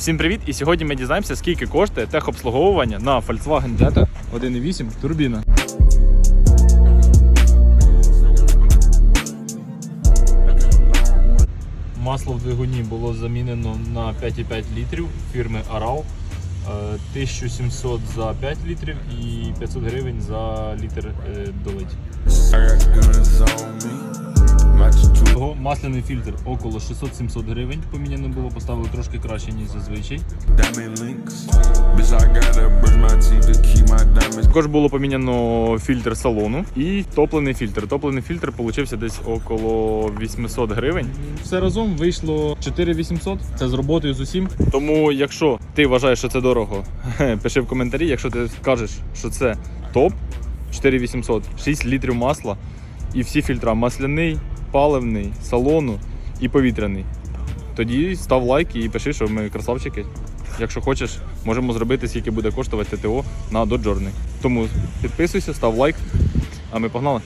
Всім привіт! І сьогодні ми дізнаємося, скільки коштує техобслуговування на Volkswagen Jetta 1.8 турбіна. Масло в двигуні було замінено на 5,5 літрів фірми Aral. Е, 1700 за 5 літрів і 500 гривень за літр е, долить. Масляний фільтр около 600-700 гривень. Поміняно було, поставили трошки краще, ніж зазвичай. Також було поміняно фільтр салону і топлений фільтр. Топлений фільтр получився десь около 800 гривень. Все разом вийшло 4800. Це з роботою з усім. Тому, якщо ти вважаєш, що це дорого, пиши в коментарі. Якщо ти скажеш, що це топ 4800, 6 літрів масла і всі фільтра масляний, паливний, салону і повітряний. Тоді став лайк і пиши, що ми красавчики. Якщо хочеш, можемо зробити, скільки буде коштувати ТТО на доджорний. Тому підписуйся, став лайк, а ми погнали.